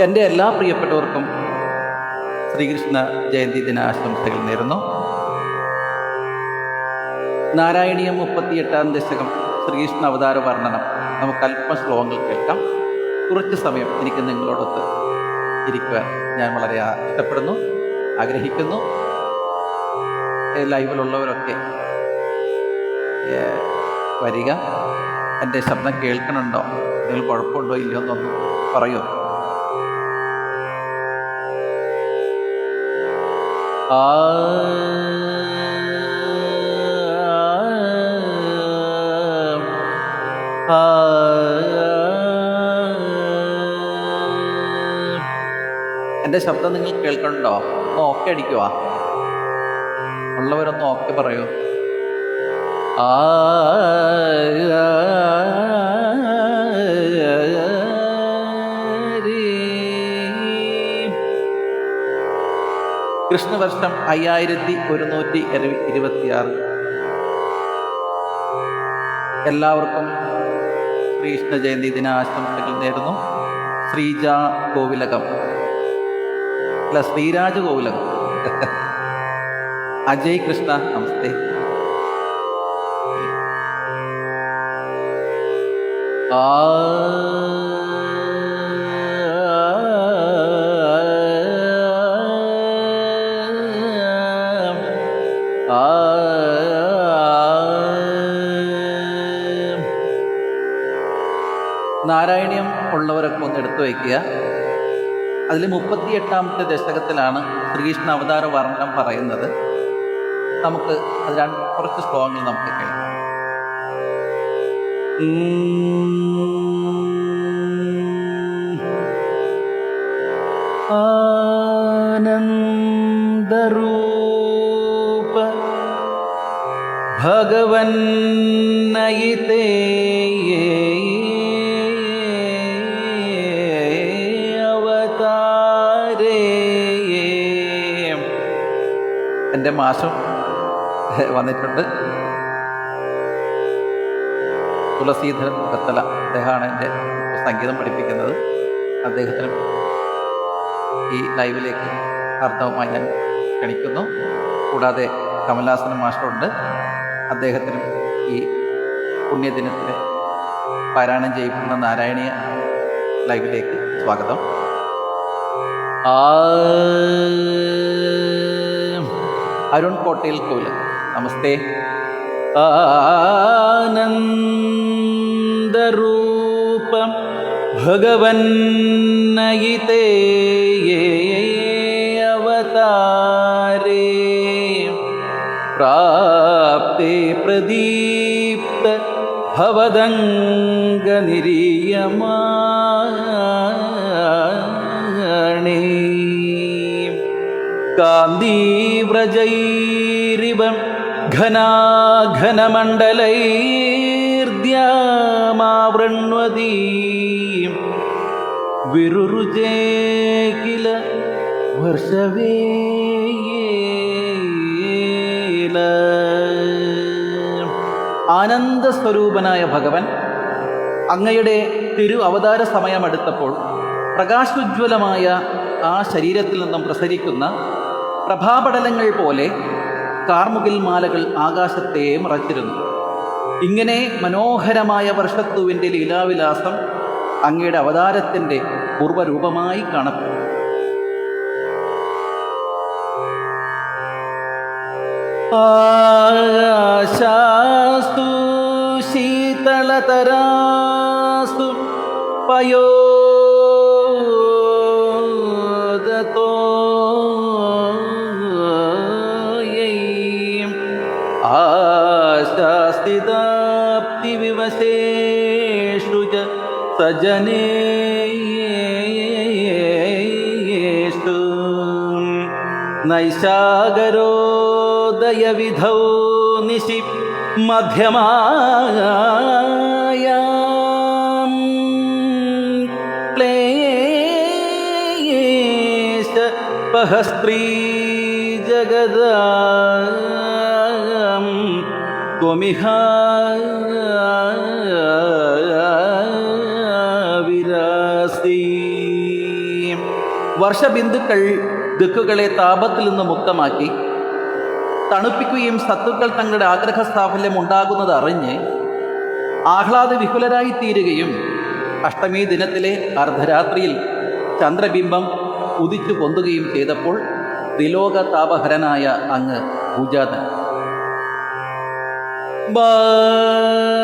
എന്റെ എല്ലാ പ്രിയപ്പെട്ടവർക്കും ശ്രീകൃഷ്ണ ജയന്തി ദിനാശംസകൾ നേരുന്നു. നാരായണീയം മുപ്പത്തിയെട്ടാം ദശകം ശ്രീകൃഷ്ണ അവതാര വർണനം. നമുക്ക് അല്പം ശ്ലോകങ്ങൾ കേൾക്കാം. കുറച്ച് സമയം എനിക്ക് നിങ്ങളോടൊത്ത് ഇരിക്കുവാൻ ഞാൻ വളരെ ഇഷ്ടപ്പെടുന്നു ആഗ്രഹിക്കുന്നു. ലൈവിലുള്ളവരൊക്കെ വരിക. എന്റെ ശബ്ദം കേൾക്കണുണ്ടോ? നിങ്ങൾ കുഴപ്പമുണ്ടോ ഇല്ലയോ എന്നൊന്ന് പറയൂ. ആ എന്റെ ശബ്ദം നിങ്ങൾ കേൾക്കണ്ടോ ഒന്ന് ഓക്കെ അടിക്കുവാ ഉള്ളവരൊന്ന് ഓക്കെ പറയൂ ആ കൃഷ്ണവർഷം അയ്യായിരത്തി ഒരുന്നൂറ്റി ഇരുപത്തിയാറ്. എല്ലാവർക്കും ശ്രീകൃഷ്ണ ജയന്തി ദിനാശംസകൾ നേരുന്നു. ശ്രീജ കോവിലകം അല്ല ശ്രീരാജ കോവിലകം അജയ് കൃഷ്ണ നമസ്തേ. ആ നാരായണീയം ഉള്ളവരൊക്കെ ഒന്ന് എടുത്തു വയ്ക്കുക. അതിൽ മുപ്പത്തി എട്ടാമത്തെ ദശകത്തിലാണ് ശ്രീകൃഷ്ണ അവതാര വർണം പറയുന്നത്. നമുക്ക് അത് രണ്ട് കുറച്ച് ശ്ലോകങ്ങൾ നമുക്ക് കേൾക്കാം. ആനന്ദരൂപ ഭഗവന്നയിതേ എന്റെ മാസം വന്നിട്ടുണ്ട്. തുളസീധരൻ കത്തല അദ്ദേഹമാണ് എന്റെ സംഗീതം പഠിപ്പിക്കുന്നത്. അദ്ദേഹത്തിന് ഈ ലൈവിലേക്ക് അർത്ഥവുമായി ഞാൻ ക്ഷണിക്കുന്നു. കൂടാതെ കമലാസന മാസ്റ്ററുണ്ട് അദ്ദേഹത്തിനും ഈ പുണ്യദിനത്തിന് പാരായണം ചെയ്യപ്പെടുന്ന നാരായണീയ ലൈവിലേക്ക് സ്വാഗതം. ആ അരുൺ കോട്ടയിൽ കോൽ നമസ്തേ. ആനന്ദരൂപം ഭഗവന്നയിതേ അവതാരേ. പ്രാപ്തേ പ്രദീപ്ത ഭവദംഗനിരീയമാണേ കാന്തീവ്രജൈരിവം ഘനാഘനമണ്ഡലൈർദ്യാമാവൃണ്വതീ വിരുരുചേ കില വർഷവേല ആനന്ദസ്വരൂപനായ ഭഗവൻ അങ്ങയുടെ തിരു അവതാര സമയമെടുത്തപ്പോൾ പ്രകാശോജ്വലമായ ആ ശരീരത്തിൽ നിന്നും പ്രസരിക്കുന്ന പ്രഭാപടലങ്ങൾ പോലെ കാർമുകിൽ മാലകൾ ആകാശത്തെ മറച്ചിരുന്നു. ഇങ്ങനെ മനോഹരമായ വർഷത്തുവിന്റെ ലീലാവിലാസം അങ്ങയുടെ അവതാരത്തിന്റെ പൂർവരൂപമായി കാണപ്പെടും ആശാസ്തു ശീതളതരാസ്തു പയോദതോ सजनेषु नैषागरोदयविधौ निशि मध्यमाया क्लेश पहस्त्री जगदा വർഷബിന്ദുക്കൾ ദിക്കുകളെ താപത്തിൽ നിന്ന് മുക്തമാക്കി തണുപ്പിക്കുകയും സത്തുക്കൾ തങ്ങളുടെ ആഗ്രഹ സാഫല്യം ഉണ്ടാകുന്നത് അറിഞ്ഞ് ആഹ്ലാദ വിഹുലരായി തീരുകയും അഷ്ടമി ദിനത്തിലെ അർദ്ധരാത്രിയിൽ ചന്ദ്രബിംബം ഉദിച്ചു പൊന്തുകയും ചെയ്തപ്പോൾ ത്രിലോക താപഹരനായ അങ്ങ് പൂജാതൻ.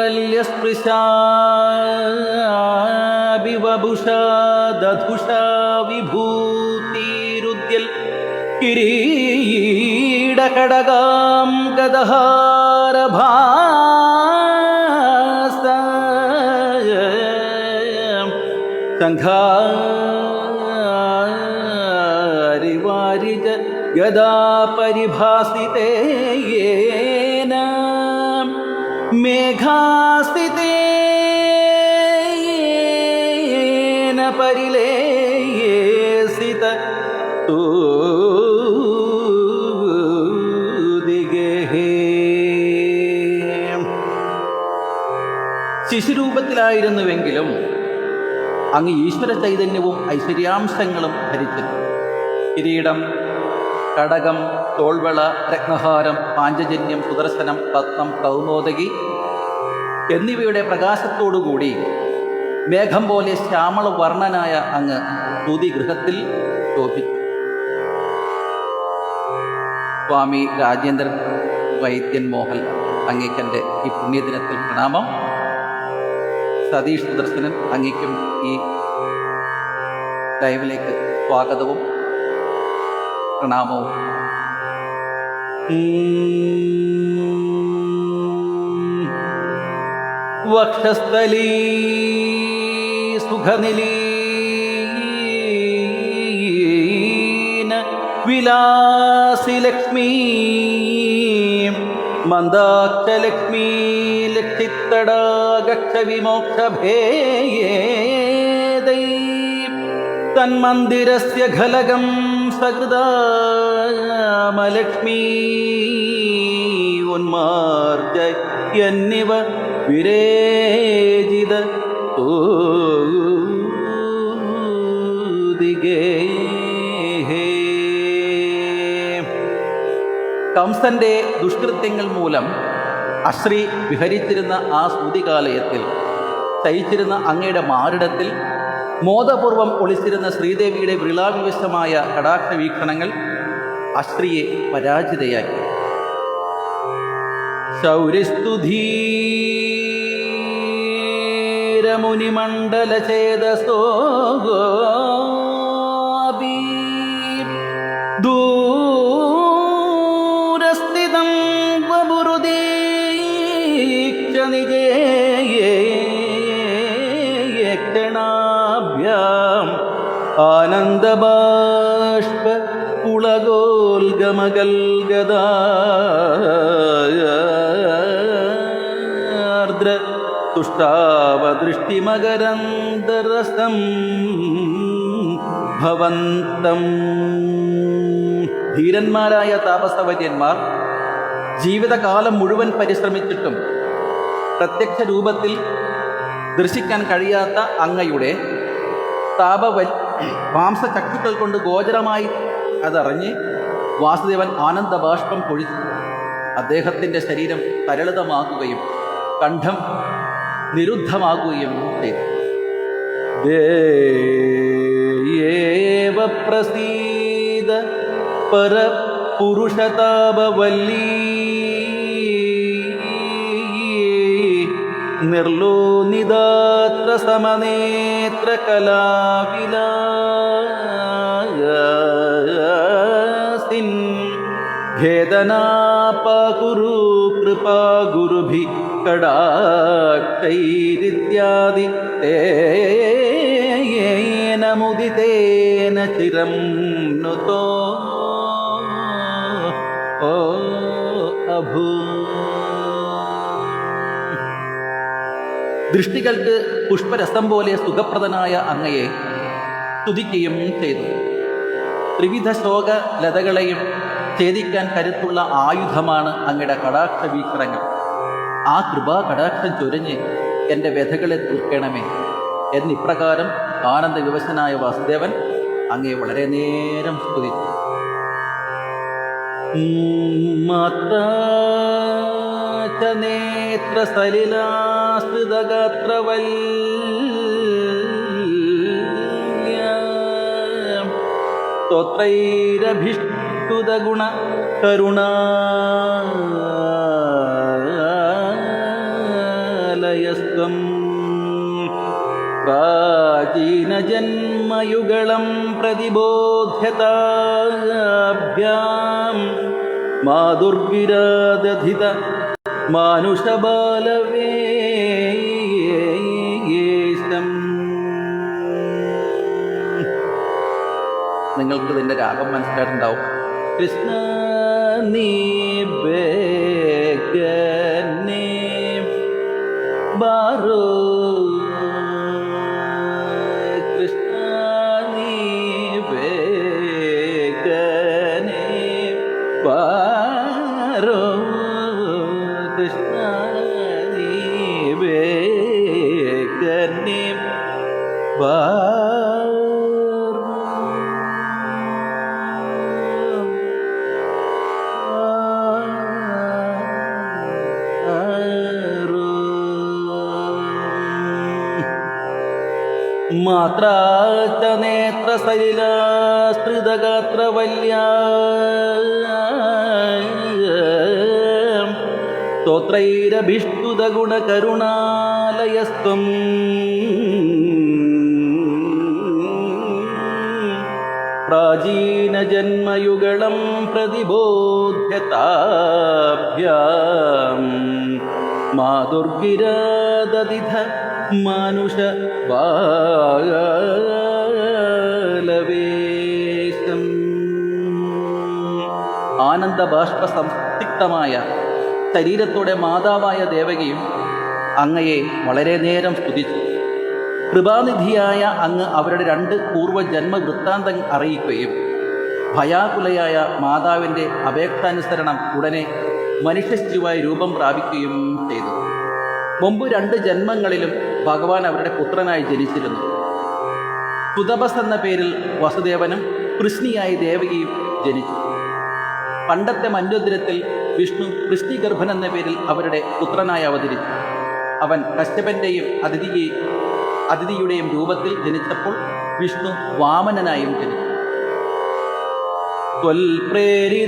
ബാല്യസ്പൃശാ വിഭൂതിരുദ്യൽ കിരീടകടകാം ഗദഹാരഭാസ സംഘാരിവാരിജ പരിലേസിത ശിശുരൂപത്തിലായിരുന്നുവെങ്കിലും അങ്ങ് ഈശ്വര ചൈതന്യവും ഐശ്വര്യാംശങ്ങളും ധരിച്ചിരുന്നു. കിരീടം കടകം തോൾവള രത്നഹാരം പാഞ്ചജന്യം സുദർശനം പത്മം കൗമോദകി എന്നിവയുടെ പ്രകാശത്തോടുകൂടി മേഘം പോലെ ശ്യാമള വർണനായ അങ്ങ് സ്തുതിഗൃഹത്തിൽ ശോഭിച്ചു. സ്വാമി രാജേന്ദ്രൻ വൈദ്യൻ മോഹൻ അങ്ങേക്കന്റെ ഈ പുണ്യദിനത്തിൽ പ്രണാമം. സതീഷ് സുദർശനൻ അങ്ങേക്കും ഈ ലൈവിലേക്ക് സ്വാഗതവും പ്രണാമവും. വക്ഷസ്ഥലീ സുഖനിലീന വിലാസി மந்தாட்சலக்ஷ்மీ लिक्षित्तडागक्षविमोक्षभेयेदै तन्मन्दिरस्य घलगं सकृदामलक्ष्मी उन्मार्जय यन्निव विरेजिद ओ दिगे കംസന്റെ ദുഷ്കൃത്യങ്ങൾ മൂലം അശ്രീ വിഹരിച്ചിരുന്ന ആ സ്തുതികാലയത്തിൽ ശയിച്ചിരുന്ന അങ്ങയുടെ മാറിടത്തിൽ മോദപൂർവം ഒളിച്ചിരുന്ന ശ്രീദേവിയുടെ വിളാവിവശമായ കടാക്ഷ വീക്ഷണങ്ങൾ അശ്രീയെ പരാജിതയാക്കി. ശൗരിസ്തുധീരമുനിമണ്ഡലചേതസോ ആനന്ദബാഷ്പ പുളഗോൽഗമഗൽഗദാർദ്ര തുഷ്ടാവദൃഷ്ടിമകരന്തരസം ഭവന്തം. ധീരന്മാരായ താപസവര്യന്മാർ ജീവിതകാലം മുഴുവൻ പരിശ്രമിച്ചിട്ടും പ്രത്യക്ഷ രൂപത്തിൽ ദർശിക്കാൻ കഴിയാത്ത അങ്ങയുടെ താപവൽ മാംസചക്ഷുക്കൾ കൊണ്ട് ഗോചരമായി അതറിഞ്ഞ് വാസുദേവൻ ആനന്ദബാഷ്പം പൊഴിച്ചു അദ്ദേഹത്തിന്റെ ശരീരം തരളിതമാകുകയും കണ്ഠം നിരുദ്ധമാകുകയും ചെയ്തു. പരപുരുഷതാപവല്ലീ నిర్లోనిదాత్ర సమనేత్ర కళావిలాసిం భేదనాపగురు కృపా గురుభి కడాక్షైరిత్యాది ముదితేన చిరం నుతో ఓ అభూ ദൃഷ്ടികൾക്ക് പുഷ്പരസം പോലെ സുഖപ്രദനായ അങ്ങയെ സ്തുതിക്കുകയും ചെയ്തു. ത്രിവിധ ശോക ലതകളെയും ഛേദിക്കാൻ കരുത്തുള്ള ആയുധമാണ് അങ്ങയുടെ കടാക്ഷ വീക്ഷണങ്ങൾ ആ കൃപാ കടാക്ഷം ചൊരിഞ്ഞ് എന്റെ വ്യഥകളെ തീർക്കണമേ എന്നിപ്രകാരം ആനന്ദ വിവശനായ വാസുദേവൻ അങ്ങയെ വളരെ നേരം സ്തുതിച്ചു. മാത്ര നേത്ര സ്തോത്രൈരഭിഷ്ടുതഗുണ കരുണാലയസ്ത്വം പ്രാചീനജന്മയുഗളം പ്രതിബോധ്യതാഭ്യാം. മാതുർവിരാദധിത മാനുഷബാലവേശം നിങ്ങൾക്ക് ഇതിന്റെ രാഗം മനസ്സിലായിട്ടുണ്ടാവും. കൃഷ്ണ നീ ബാറോ മാത്രാച്ച നേത്ര സലിലാസ്തൃതഗാത്രവല്യാ സ്തോത്രൈരഭിഷ്ടുതഗുണകരുണാലയസ്ത്വം. പ്രാചീനജന്മയുഗളം പ്രതിബോധ്യതാഭ്യാം. മാതുർഗിരാദതിഥ മാനുഷ ബാലവേശം ആനന്ദ ബാഷ്പ സംസിക്തമായ ശരീരത്തോടെ മാതാവായ ദേവകിയും അങ്ങയെ വളരെ നേരം സ്തുതിച്ചു. കൃപാനിധിയായ അങ്ങ് അവരുടെ രണ്ട് പൂർവജന്മ വൃത്താന്തം അറിയിക്കുകയും ഭയാകുലയായ മാതാവിന്റെ അപേക്ഷാനുസരണം ഉടനെ മനുഷ്യശിശുവായി രൂപം പ്രാപിക്കുകയും ചെയ്തു. മുമ്പ് രണ്ട് ജന്മങ്ങളിലും ഭഗവാൻ അവരുടെ പുത്രനായി ജനിച്ചിരുന്നു. സുതപസ് എന്ന പേരിൽ വസുദേവനും കൃഷ്ണിയായി ദേവകിയും ജനിച്ചു. പണ്ടത്തെ മന്വദ്രത്തിൽ വിഷ്ണു കൃഷ്ണിഗർഭൻ എന്ന പേരിൽ അവരുടെ പുത്രനായി അവതരിച്ചു. അവൻ കശ്യപന്റെയും അതിഥിയെ അതിഥിയുടെയും രൂപത്തിൽ ജനിച്ചപ്പോൾ വിഷ്ണു വാമനനായും ജനിച്ചു. ത്വൽപ്രേരിതസ്തദനു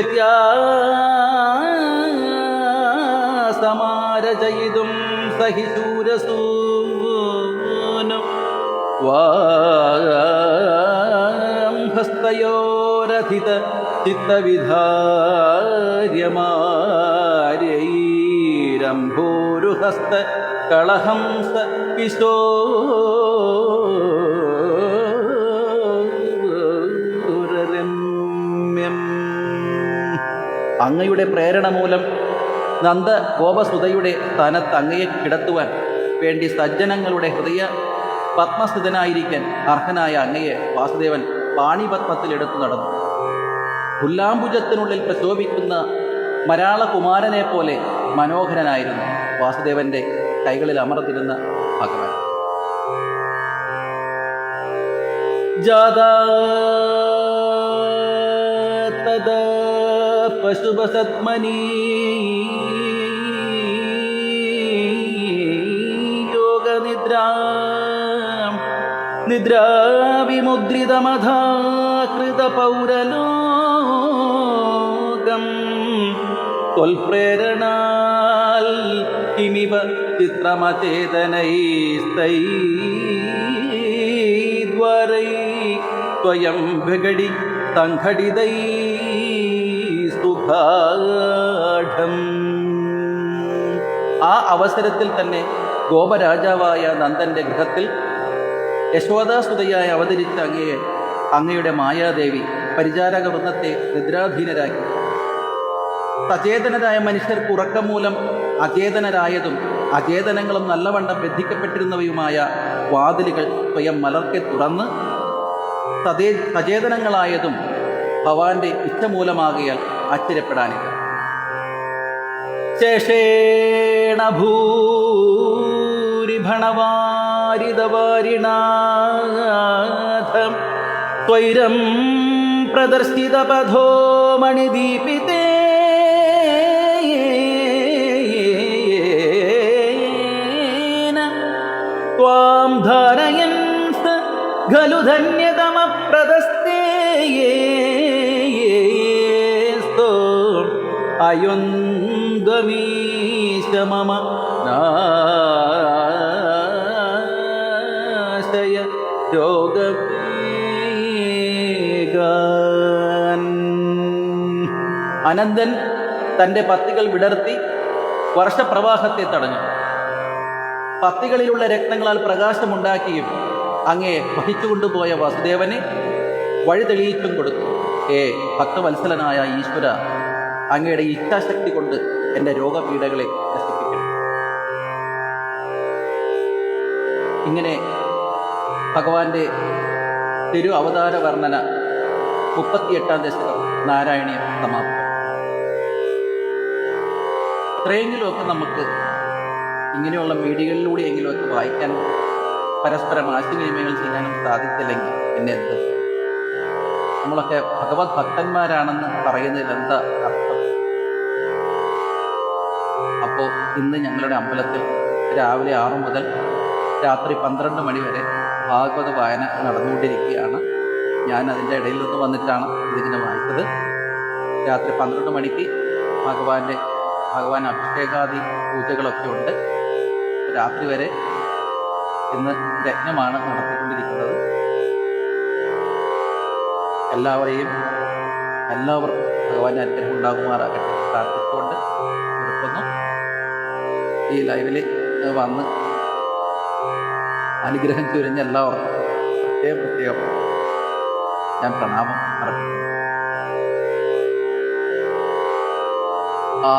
വ്യത്യാസമാരചയിതും സഹിശൂരസൂനം. വാം ഹസ്തയോരഥിത ചിത്തവിധാര്യമാര്യൈരംഭോരുഹസ്ത കളഹംസ കിശോരരമ്യം അങ്ങയുടെ പ്രേരണ മൂലം നന്ദ ഗോപസുതയുടെ സ്ഥാനത്ത് അങ്ങയെ കിടത്തുവാൻ വേണ്ടി സജ്ജനങ്ങളുടെ ഹൃദയ പത്മസ്ഥിതനായിരിക്കാൻ അർഹനായ അങ്ങയെ വാസുദേവൻ പാണിപത്മത്തിലെടുത്തു നടന്നു. പുല്ലാംബുജത്തിനുള്ളിൽ പ്രശോഭിക്കുന്ന മരാളകുമാരനെ പോലെ മനോഹരനായിരുന്നു വാസുദേവന്റെ കൈകളിൽ അമർന്നിരുന്ന ഭഗവാൻ. ജാതാ പശുപസത്മനീ യോഗനിദ്രാ നിദ്രാവിമുദ്രിതമധാകൃതപൗരലോകം ത്വൽപ്രേരണാൽ ചിത്രമചേതനൈസ്തൈ ചിത്രമചേതനൈസ്തൈദ്വാരൈ സ്വയം വിഘടി സംഘടിതൈ സുഖാഠം ആ അവസരത്തിൽ തന്നെ ഗോപരാജാവായ നന്ദന്റെ ഗൃഹത്തിൽ യശോദാസുതയായി അവതരിച്ച അങ്ങയെ അങ്ങയുടെ മായാദേവി പരിചാരക വൃന്ദത്തെ നിദ്രാധീനരാക്കി സചേതനരായ മനുഷ്യർക്ക് ഉറക്കം മൂലം അചേതനരായതും അചേതനങ്ങളും നല്ലവണ്ണം ബന്ധിക്കപ്പെട്ടിരുന്നവയുമായ വാതിലുകൾ സ്വയം മലർക്കെ തുറന്ന് സചേതനങ്ങളായതും ഭവാന്റെ ഇച്ഛമൂലമാകിയാൽ ആശ്ചര്യപ്പെടാനില്ല. ശേഷേണ ഭൂരിഭണവാരിതവാരിണാഥം ത്വൈരം പ്രദർശിതപഥോ മണിദീപിതേ अयुन्दमीश मम नाशय രോഗവേഗാൻ അനന്തൻ തൻ്റെ പത്തികൾ വിടർത്തി വർഷപ്രവാഹത്തെ തടഞ്ഞു പത്തികളിലുള്ള രക്തങ്ങളാൽ പ്രകാശമുണ്ടാക്കിയും അങ്ങേ വഹിച്ചുകൊണ്ടുപോയ വസുദേവനെ വഴി തെളിയിച്ചും കൊടുത്തു ഏ ഭക്തവത്സലനായ ഈശ്വര അങ്ങയുടെ ഇച്ഛാശക്തി കൊണ്ട് എന്റെ രോഗപീഠകളെ നശിപ്പിക്കണം. ഇങ്ങനെ ഭഗവാന്റെ തിരു അവതാര വർണന മുപ്പത്തിയെട്ടാം ദശകം നാരായണീയം സമാപ്തം ഇത്രയെങ്കിലുമൊക്കെ നമുക്ക് ഇങ്ങനെയുള്ള മീഡിയകളിലൂടെയെങ്കിലുമൊക്കെ വായിക്കാൻ പരസ്പരം ആശയവിനിമയങ്ങൾ ചെയ്യാനും സാധിച്ചില്ലെങ്കിൽ പിന്നെ എന്ത് നമ്മളൊക്കെ ഭഗവത് ഭക്തന്മാരാണെന്ന് പറയുന്നതിൽ എന്താ അർത്ഥം? അപ്പോൾ ഇന്ന് ഞങ്ങളുടെ അമ്പലത്തിൽ രാവിലെ ആറു മുതൽ രാത്രി പന്ത്രണ്ട് മണി വരെ ഭാഗവത വായന നടന്നുകൊണ്ടിരിക്കുകയാണ്. ഞാൻ അതിന്റെ ഇടയിൽ നിന്ന് വന്നിട്ടാണ് ഇതിങ്ങനെ വായിച്ചത്. രാത്രി പന്ത്രണ്ട് മണിക്ക് ഭഗവാന്റെ ഭഗവാൻ അഭിഷേകാദി പൂജകളൊക്കെ ഉണ്ട്. രാത്രി വരെ ഇന്ന് യജ്ഞമാണ് നടത്തിക്കൊണ്ടിരിക്കുന്നത്. എല്ലാവരെയും എല്ലാവർക്കും ഭഗവാന്റെ അനുഗ്രഹം ഉണ്ടാകുമാറാകട്ടെ. ഈ ലൈവിൽ വന്ന് അനുഗ്രഹം ചുരിഞ്ഞ എല്ലാവർക്കും പ്രത്യേകം പ്രത്യേകം ഞാൻ പ്രണാമം അർപ്പിക്കുന്നു. ആ